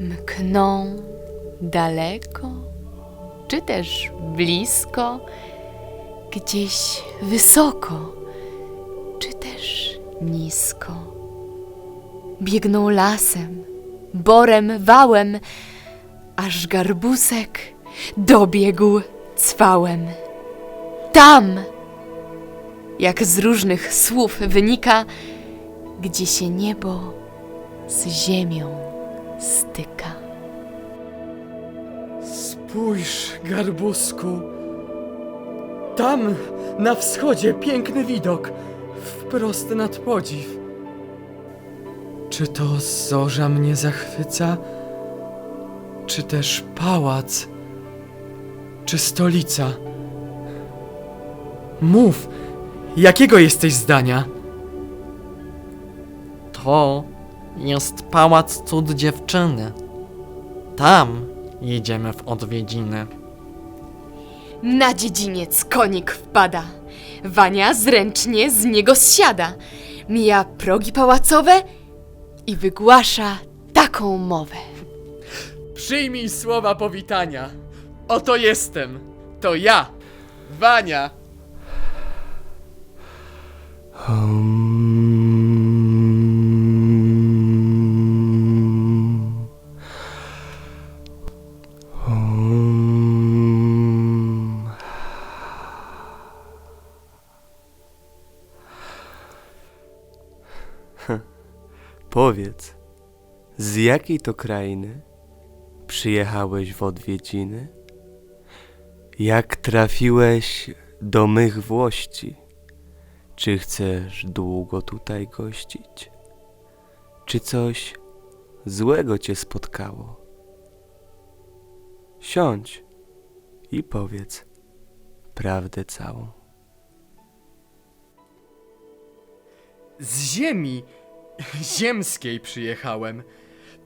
mkną daleko, czy też blisko, gdzieś wysoko, czy też nisko. Biegną lasem, borem, wałem, aż garbusek dobiegł cwałem. Tam, jak z różnych słów wynika, gdzie się niebo z ziemią styka. Spójrz, garbusku. Tam, na wschodzie, piękny widok. Wprost nad podziw. Czy to zorza mnie zachwyca? Czy też pałac? Czy stolica? Mów, jakiego jesteś zdania? To jest pałac cud dziewczyny. Tam jedziemy w odwiedziny. Na dziedziniec konik wpada. Wania zręcznie z niego zsiada. Mija progi pałacowe i wygłasza taką mowę. Przyjmij słowa powitania. Oto jestem. To ja, Wania. Powiedz, z jakiej to krainy przyjechałeś w odwiedziny? Jak trafiłeś do mych włości? Czy chcesz długo tutaj gościć? Czy coś złego cię spotkało? Siądź i powiedz prawdę całą. Z ziemi ziemskiej przyjechałem.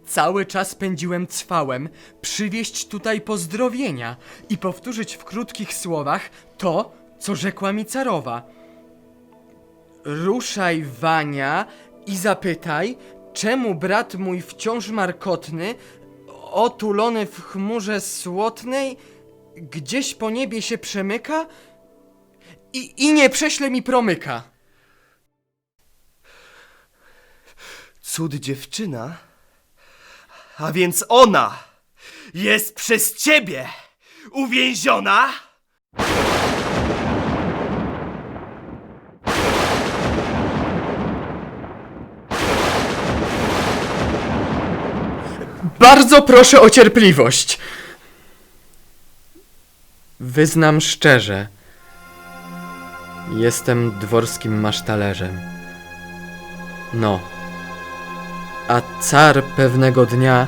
Cały czas pędziłem cwałem, przywieźć tutaj pozdrowienia i powtórzyć w krótkich słowach to, co rzekła mi carowa. Ruszaj, Wania, i zapytaj, czemu brat mój wciąż markotny, otulony w chmurze słotnej, gdzieś po niebie się przemyka i, i nie prześle mi promyka. Cud dziewczyna? A więc ona jest przez ciebie uwięziona? Bardzo proszę o cierpliwość. Wyznam szczerze. Jestem dworskim masztalerzem. No. A car pewnego dnia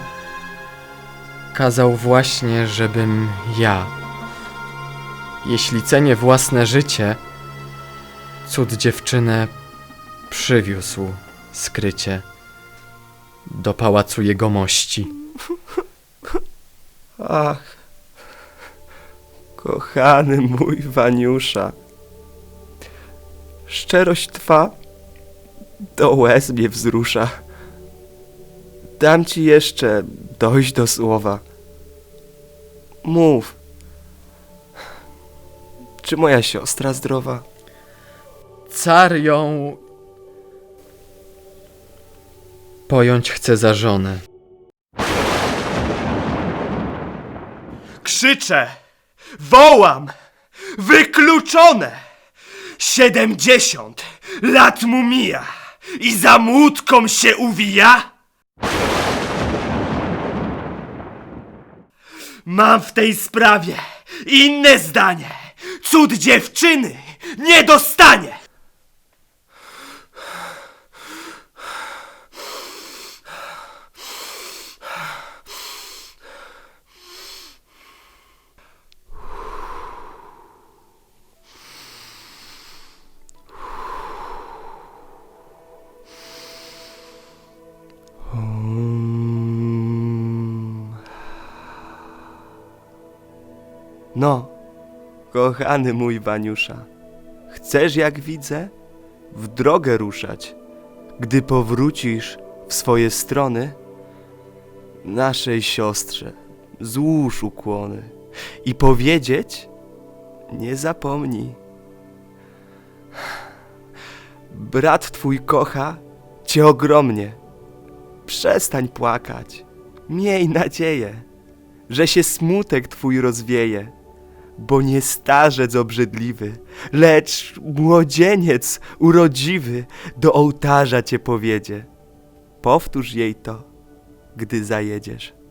kazał właśnie, żebym ja, jeśli cenię własne życie, cud dziewczynę przywiózł skrycie do pałacu jegomości. Ach, kochany mój Waniusza. Szczerość twa do łez mnie wzrusza. Dam ci jeszcze dojść do słowa. Mów. Czy moja siostra zdrowa? Car ją pojąć chce za żonę. Krzyczę, wołam, wykluczone! Siedemdziesiąt lat mu mija i za młódką się uwija? Mam w tej sprawie inne zdanie. Cud dziewczyny nie dostanie. No, kochany mój Waniusza, chcesz, jak widzę, w drogę ruszać. Gdy powrócisz w swoje strony, naszej siostrze złóż ukłony i powiedzieć nie zapomnij. Brat twój kocha cię ogromnie. Przestań płakać. Miej nadzieję, że się smutek twój rozwieje, bo nie starzec obrzydliwy, lecz młodzieniec urodziwy do ołtarza cię powiedzie. Powtórz jej to, gdy zajedziesz.